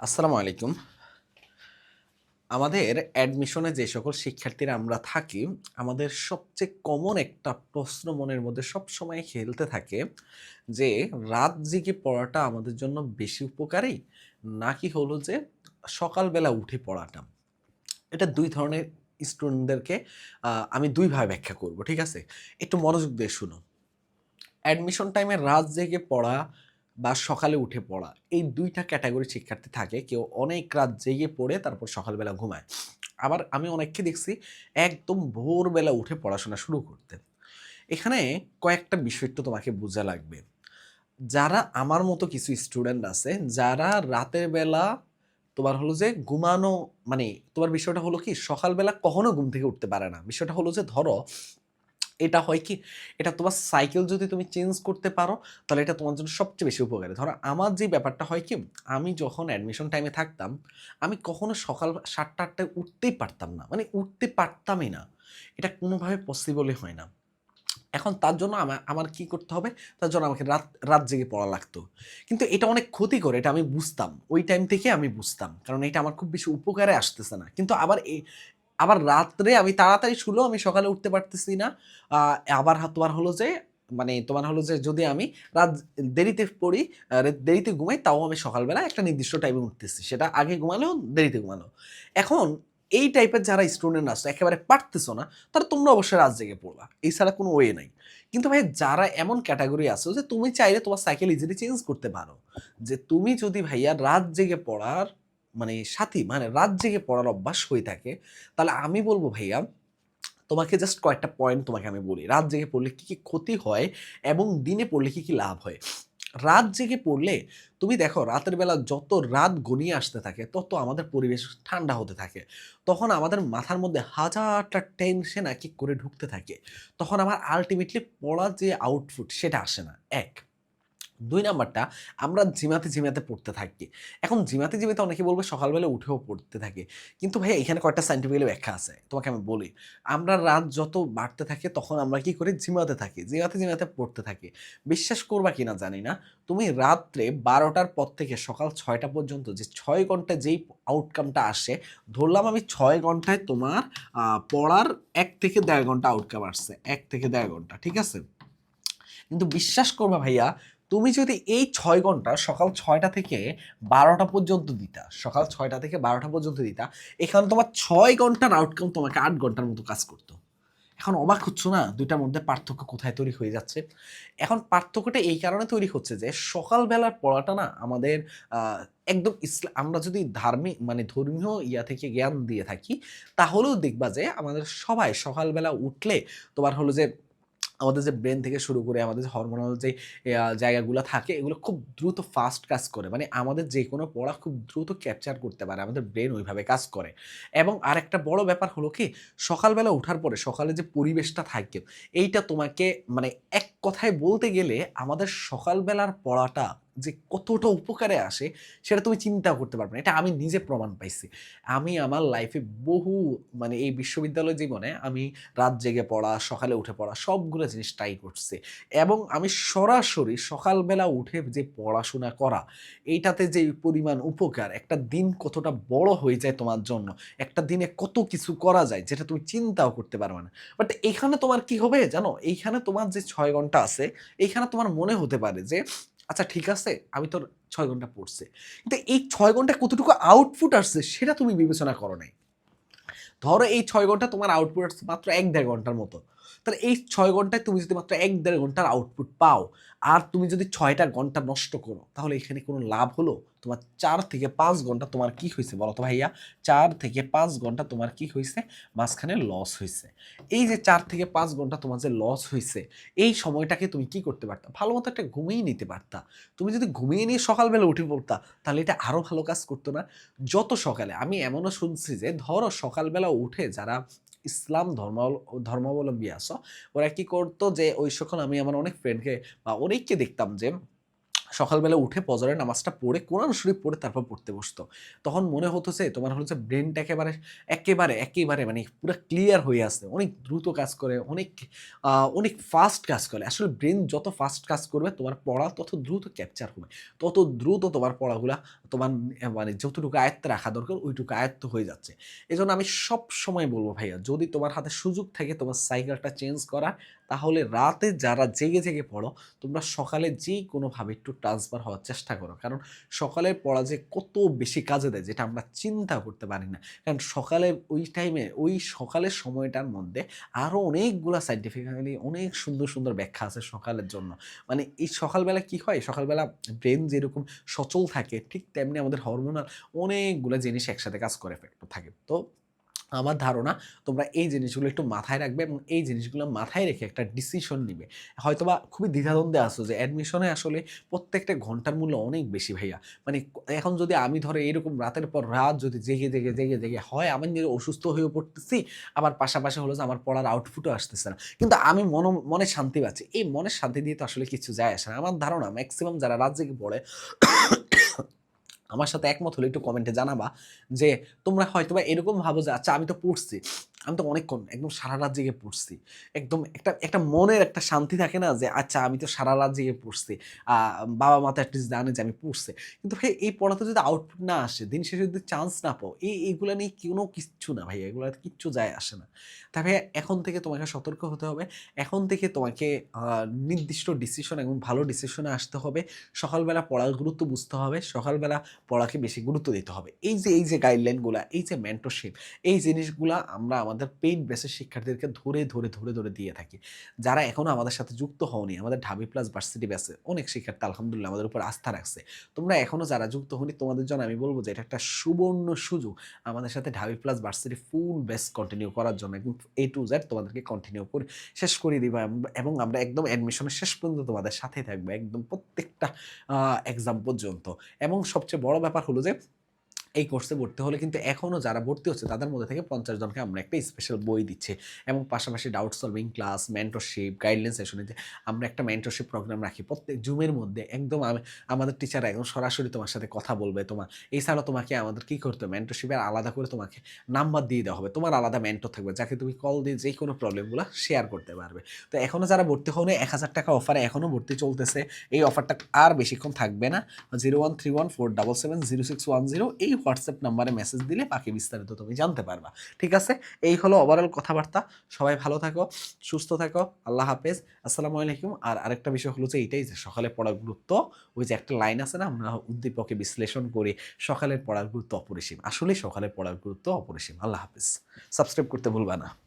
আসসালামু আলাইকুম। আমাদের অ্যাডমিশনে যে সকল শিক্ষার্থীরা আমরা থাকি, আমাদের সবচেয়ে কমন একটা প্রশ্ন মনের মধ্যে সব সময় খেলতে থাকে যে, রাত জেগে পড়াটা আমাদের জন্য বেশি উপকারী নাকি হলো যে, সকালবেলা উঠে পড়াটা? এটা দুই ধরনের স্টুডেন্টদেরকে আমি দুইভাবে ব্যাখ্যা করব, ঠিক আছে? একটু মনোযোগ দিয়ে শুনো। অ্যাডমিশন টাইমে রাত জেগে পড়া বা সকালে উঠে পড়া, এই দুইটা ক্যাটাগরি শিক্ষার্থী থাকে। কেউ অনেক রাত জেগে পড়ে, তারপর সকালবেলা ঘুমায়। আবার আমি অনেককে দেখছি একদম ভোরবেলা উঠে পড়াশোনা শুরু করতে। এখানে কয়েকটা বিষয় একটু তোমাকে বোঝা লাগবে। যারা আমার মতো কিছু স্টুডেন্ট আছে, যারা রাতের বেলা তোমার হলো যে ঘুমানো মানে তোমার বিষয়টা হলো কি, সকালবেলা কখনো ঘুম থেকে উঠতে পারে না। বিষয়টা হলো যে ধরো এটা হয় কি? এটা তোমার সাইকেল যদি তুমি চেঞ্জ করতে পারো, তাহলে এটা তোমার জন্য সবচেয়ে বেশি উপকারী। ধরো আমার যে ব্যাপারটা হয় কি, আমি যখন অ্যাডমিশন টাইমে থাকতাম, আমি কখনো সকাল সাতটা, আটটায় উঠতেই পারতাম না। মানে উঠতে পারতামই না। এটা কোনোভাবে পসিবলই হয় না। এখন তার জন্য আমার আমার কী করতে হবে? তার জন্য আমাকে রাত রাত জেগে পড়া লাগতো। কিন্তু এটা অনেক ক্ষতি করে এটা আমি বুঝতাম। ওই টাইম থেকে আমি বুঝতাম। কারণ এটা আমার খুব বেশি উপকারে আসতেছে না। কিন্তু আবার আবার রাত্রে আমি তাড়াতাড়ি শুলো আমি সকালে উঠতে পারতেছি না। আবার তোমার হলো যে মানে তোমার হলো যে, যদি আমি রাত দেরিতে পড়ি দেরিতে ঘুমাই, তাও আমি সকালবেলা একটা নির্দিষ্ট টাইমে উঠতেছি। সেটা আগে ঘুমালেও, দেরিতে ঘুমালো এখন এই টাইপের যারা স্টুডেন্ট আছে, একেবারে পারতেছো না, তারা তোমরা অবশ্যই রাত জেগে পড়বা। এছাড়া কোনো ওয়ে নাই। কিন্তু ভাই যারা এমন ক্যাটাগরি আছে যে, তুমি চাইলে তোমার সাইকেল ইজিলি চেঞ্জ করতে পারো। যে, তুমি যদি ভাইয়া রাত জেগে পড়ার মানে সাথী মানে রাত জেগে পড়ার অভ্যাস হয়ে থাকে। তাহলে আমি বলব ভাইয়া, তোমাকে জাস্ট কয়েকটা পয়েন্ট তোমাকে আমি বলি। রাত জেগে পড়লে কী কী ক্ষতি হয় এবং দিনে পড়লে কী কী লাভ হয়? রাত জেগে পড়লে তুমি দেখো, রাতের বেলা যত রাত গনিয়ে আসতে থাকে, তত আমাদের পরিবেশ ঠান্ডা হতে থাকে। তখন আমাদের মাথার মধ্যে হাজারটা টেনশন এক করে ঢুকতে থাকে? তখন আমার আলটিমেটলি পড়ার যে আউটপুট সেটা আসে না। এক দুই নাম্বারটা, আমরা ঝিমাতে ঝিমাতে পড়তে থাকি। এখন ঝিমাতে ঝিমাতে অনেকে বলবে সকালবেলা উঠেও পড়তে থাকে। কিন্তু ভাই এখানে কয়েকটা সাইন্টিফিক্যালি ব্যাখ্যা আছে, তোমাকে আমি বলি। আমরা রাত যত বাড়তে থাকে, তখন আমরা কি করি? ঝিমাতে থাকি ঝিমাতে ঝিমাতে পড়তে থাকি। বিশ্বাস করবা কিনা জানি না। তুমি রাত্রে বারোটার পর থেকে সকাল ছয়টা পর্যন্ত যে ছয় ঘণ্টা যেই আউটকামটা আসে, ধরলাম আমি ছয় ঘন্টায় তোমার পড়ার এক থেকে দেড় ঘণ্টা আউটকাম আসছে। এক থেকে দেড় ঘণ্টা, ঠিক আছে? কিন্তু বিশ্বাস করবা ভাইয়া তুমি যদি এই ছয় ঘণ্টা সকাল ছয়টা থেকে বারোটা পর্যন্ত দিতা, সকাল ছয়টা থেকে বারোটা পর্যন্ত দিতা, এখানে তোমার ছয় ঘণ্টার আউটকাম তোমাকে আট ঘণ্টার মতো কাজ করতো। এখন অবাক হচ্ছ না? দুইটার মধ্যে পার্থক্য কোথায় তৈরি হয়ে যাচ্ছে? এখন পার্থক্যটা এই কারণে তৈরি হচ্ছে যে, সকালবেলার পড়াটা না আমাদের একদম ইসলাম আমরা যদি ধার্মিক মানে ধর্মীয় ইয়া থেকে জ্ঞান দিয়ে থাকি, তাহলেও দেখবা যে আমাদের সবাই সকালবেলা উঠলে তোমার হলো যে আমাদের যে ব্রেন থেকে শুরু করে আমাদের যে হরমোনাল যে জায়গাগুলো থাকে, এগুলো খুব দ্রুত ফাস্ট কাজ করে। মানে আমাদের যে কোনো পড়া খুব দ্রুত ক্যাপচার করতে পারে, আমাদের ব্রেন ওইভাবে কাজ করে। এবং আর একটা বড় ব্যাপার হলো কি, সকালবেলা ওঠার পরে সকালে যে পরিবেশটা থাকে, এইটা তোমাকে মানে এক কথায় বলতে গেলে আমাদের সকালবেলার পড়াটা যে কতটা উপকারে আসে সেটা তুমি চিন্তা করতে পারবে না। এটা আমি নিজে প্রমাণ পাইছি। আমি আমার লাইফে বহু মানে এই বিশ্ববিদ্যালয় জীবনে আমি রাত জেগে পড়া, সকালে উঠে পড়া সবগুলো জিনিস ট্রাই করছে। এবং আমি সরাসরি সকালবেলা উঠে যে পড়াশোনা করা, এইটাতে যে পরিমাণ উপকার, একটা দিন কতটা বড় হয়ে যায় তোমার জন্য, একটা দিনে কত কিছু করা যায়, যেটা তুমি চিন্তাও করতে পারবে না। বাট এখানে তোমার কি হবে জানো? এইখানে তোমার যে ছয় ঘণ্টা আছে, এইখানে তোমার মনে হতে পারে যে আচ্ছা ঠিক আছে, আমি তোর ছয় ঘণ্টা পড়ছে। কিন্তু এই ছয় ঘণ্টা কতটুকু আউটপুট আসছে সেটা তুমি বিবেচনা করো নাই। ধরো এই ছয় ঘণ্টা তোমার আউটপুট আসছে মাত্র এক দেড় ঘণ্টার মতো। তাহলে এই ছয় ঘন্টায় তুমি যদি মাত্র এক দেড় ঘণ্টার আউটপুট পাও, আর তুমি যদি ছয়টা ঘণ্টা নষ্ট করো, তাহলে এখানে কোনো লাভ হলো? তোমার চার থেকে পাঁচ ঘণ্টা তোমার কি হয়েছে বলো তো ভাইয়া? চার থেকে পাঁচ ঘণ্টা তোমার কি হয়েছে? মাঝখানে লস হয়েছে। এই যে চার থেকে পাঁচ ঘণ্টা তোমার যে লস হয়েছে, এই সময়টাকে তুমি কি করতে পারতা? ভালো মতো একটা ঘুমিয়ে নিতে পারতা। তুমি যদি ঘুমিয়ে নিয়ে সকালবেলা উঠে পড়তা, তাহলে এটা আরও ভালো কাজ করতো না। যত সকালে, আমি এমনও শুনছি যে, ধরো সকালবেলা উঠে যারা ইসলাম ধর্ম ধর্মাবলম্বী আস ওরা কি করতো যে ওই সকল আমি আমার অনেক ফ্রেন্ডকে বা অনেককে দেখতাম যে সকালবেলা উঠে ফজরের নামাজটা পড়ে কোরআন শরীফ পড়ে তারপর পড়তে বসতো। তখন মনে হতো যে, তোমার হচ্ছে ব্রেনটা একেবারে একেবারে একেবারে মানে পুরো ক্লিয়ার হয়ে আসে অনেক দ্রুত কাজ করে, অনেক অনেক ফাস্ট কাজ করে। আসলে ব্রেন যত ফাস্ট কাজ করবে, তোমার পড়া তত দ্রুত ক্যাপচার হবে। তত দ্রুত তোমার পড়াগুলা, তোমার মানে যতটুকু আয়ত্তে রাখা দরকার, ওইটুকু আয়ত্ত হয়ে যাচ্ছে। এই আমি সব সময় বলব ভাইয়া, যদি তোমার হাতে সুযোগ থাকে, তোমার সাইকেলটা চেঞ্জ করা তাহলে রাতে যারা জেগে জেগে পড়ো, তোমরা সকালে যেই কোনোভাবে একটু ট্রান্সফার হওয়ার চেষ্টা করো। কারণ সকালের পড়া যে কত বেশি কাজে দেয় যেটা আমরা চিন্তা করতে পারি না। কারণ সকালে ওই টাইমে ওই সকালের সময়টার মধ্যে আরও অনেকগুলো সাইন্টিফিক্যালি অনেক সুন্দর সুন্দর ব্যাখ্যা আছে সকালের জন্য। মানে এই সকালবেলা কি হয়? সকালবেলা ব্রেন যেরকম সচল থাকে, ঠিক তেমনি আমাদের হরমোনাল অনেকগুলো জিনিস একসাথে কাজ করে থাকে। তো আমার ধারণা তোমরা এই জিনিসগুলো একটু মাথায় রাখবে এবং এই জিনিসগুলো মাথায় রেখে একটা ডিসিশন নিবে। হয়তোবা খুবই দ্বিধাদ্বন্দ্বে আসো যে অ্যাডমিশনে আসলে প্রত্যেকটা ঘণ্টার মূল্য অনেক বেশি ভাইয়া। মানে এখন যদি আমি ধরো এরকম রাতের পর রাত যদি জেগে জেগে জেগে জেগে হয়, আমি নিজে অসুস্থ হয়ে পড়তেছি, আবার পাশাপাশি হলো যে আমার পড়ার আউটপুটও আসতেছে না। কিন্তু আমি মন, মনে শান্তি পাচ্ছি। এই মনের শান্তি দিয়ে তো আসলে কিছু যায় আসে না। আমার ধারণা ম্যাক্সিমাম যারা রাত জেগে পড়ে আমার সাথে একমত হলে একটু কমেন্টে জানাবা যে তোমরা হয়তোবা এরকম ভাবো যে আচ্ছা আমি তো পড়ছি। আমি তো অনেকক্ষণ একদম সারা রাত জেগে পড়ছি। একদম একটা একটা মনের একটা শান্তি থাকে না যে আচ্ছা আমি তো সারা রাত জেগে পড়ছি। বাবা মা তো অ্যাটলিস্ট জানে যে, আমি পড়ছি। কিন্তু ভাই, এই পড়াতে যদি আউটপুট না আসে, দিন শেষে যদি চান্স না পাও, এই, এইগুলো নিয়ে কোনো কিচ্ছু না ভাই, এগুলো কিচ্ছু যায় আসে না। তবে এখন থেকে তোমাকে সতর্ক হতে হবে। এখন থেকে তোমাকে নির্দিষ্ট ডিসিশন এবং ভালো ডিসিশনে আসতে হবে। সকালবেলা পড়ার গুরুত্ব বুঝতে হবে। সকালবেলা পড়াকে বেশি গুরুত্ব দিতে হবে। এই যে এই যে গাইডলাইনগুলো এই যে মেন্টরশিপ এই জিনিসগুলা আমরা আমাদের পেইড বেসের শিক্ষার্থীদেরকে ধরে ধরে ধরে ধরে দিয়ে থাকি। যারা এখনও আমাদের সাথে যুক্ত হওনি, আমাদের ঢাবি প্লাস ভার্সিটি বেসে অনেক শিক্ষার্থী আলহামদুলিল্লাহ আমাদের উপর আস্থা রাখছে। তোমরা এখনও যারা যুক্ত হওনি, তোমাদের জন্য আমি বলব যে এটা একটা সুবর্ণ সুযোগ আমাদের সাথে ঢাবি plus varsity full base continue করার জন্য একদম এ টু জেড তোমাদেরকে কন্টিনিউ করে শেষ করে দিবা এবং আমরা একদম অ্যাডমিশনের শেষ পর্যন্ত তোমাদের সাথে থাকব একদম প্রত্যেকটা এক্সাম পর্যন্ত। এবং সবচেয়ে বড় ব্যাপার হলো যে এই কোর্সে ভর্তি হলে কিন্তু এখনও যারা ভর্তি হচ্ছে, তাদের মধ্যে থেকে পঞ্চাশ জনকে আমরা একটা স্পেশাল বই দিচ্ছি। এবং পাশাপাশি doubt solving class mentorship guideline সেশনে যে আমরা একটা মেন্টরশিপ প্রোগ্রাম রাখি। প্রত্যেক জুমের মধ্যে একদম আমি- আমাদের টিচাররা একদম সরাসরি তোমার সাথে কথা বলবে। তোমার এছাড়াও তোমাকে আমাদের কী করতে হবে? মেন্টরশিপের আলাদা করে তোমাকে নাম্বার দিয়ে দেওয়া হবে। তোমার আলাদা মেন্টর থাকবে, যাকে তুমি কল দিয়ে যে কোনো প্রবলেমগুলো শেয়ার করতে পারবে। তো এখনও যারা ভর্তি হলে এক হাজার টাকা অফারে এখনও ভর্তি চলতেছে। এই অফারটা আর বেশিক্ষণ থাকবে না। Zero one three one four double seven zero six one zero এই হোয়াটসঅ্যাপ নাম্বারে মেসেজ দিলে বাকি বিস্তারিত তুমি জানতে পারবা। ঠিক আছে? এই হলো ওভারঅল কথাবার্তা। সবাই ভালো থাকো, সুস্থ থাকো, আল্লাহ হাফেজ। আসসালামু আলাইকুম। আর আরেকটা বিষয় হলো যে এইটাই যে সকালে পড়ার গুরুত্ব, ওই যে একটা লাইন আছে না, আমরা উদ্দীপকে বিশ্লেষণ করি, সকালের পড়ার গুরুত্ব অপরিসীম। আসলে সকালে পড়ার গুরুত্ব অপরিসীম। আল্লাহ হাফেজ। সাবস্ক্রাইব করতে ভুলবা না।